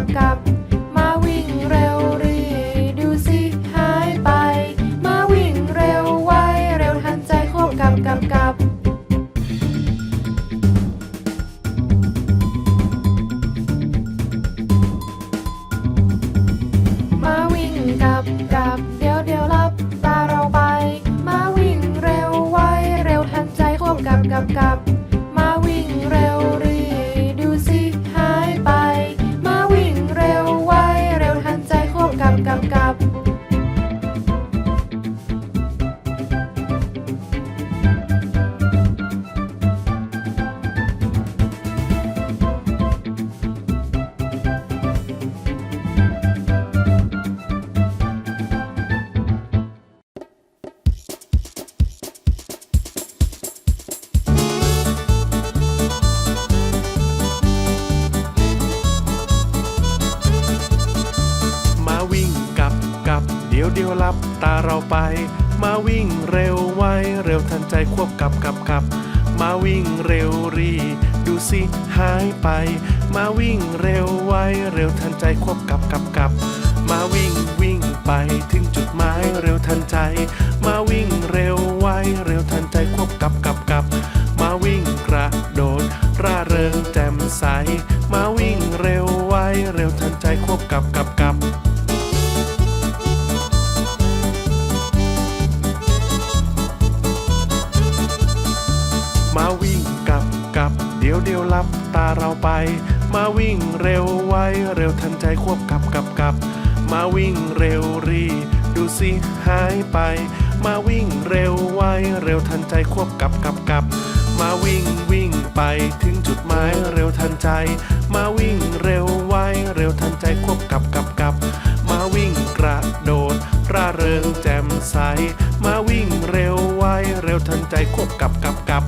กับกับ มาวิ่งเร็วรีดูสิหายไป มาวิ่งเร็วไวเร็วทันใจควบกับกับกับมาวิ่งกับกับ ควบ เดียวเดียวหลับตาเราไป มาวิ่งเร็วไวเร็วทันใจควบกับกับกับ มาวิ่งเร็วรี ดูสิหายไป มาวิ่งเร็วไวเร็วทันใจควบกับกับกับมาวิ่งวิ่งไปถึงจุดหมายเร็วทันใจ มาวิ่งเร็วไวเร็วทันใจควบกับกับกับ มาวิ่งกระโดดร่าเริงแจ่มใส มาวิ่งเร็วไวเร็วทันใจควบกับกับกับ กับกับเดี๋ยวเดียวลับตาเราไป มาวิ่งเร็วไวเร็วทันใจควบกับกับกับ มาวิ่งเร็วรี ดูสิหายไป มาวิ่งเร็วไวเร็วทันใจควบกับกับกับ มาวิ่งวิ่งไปถึงจุดหมายเร็วทันใจ มาวิ่งเร็วไวเร็วทันใจควบกับกับกับ มาวิ่งกระโดดร่าเริงแจ่มใส มาวิ่งเร็วไวเร็วทันใจควบกับกับกับ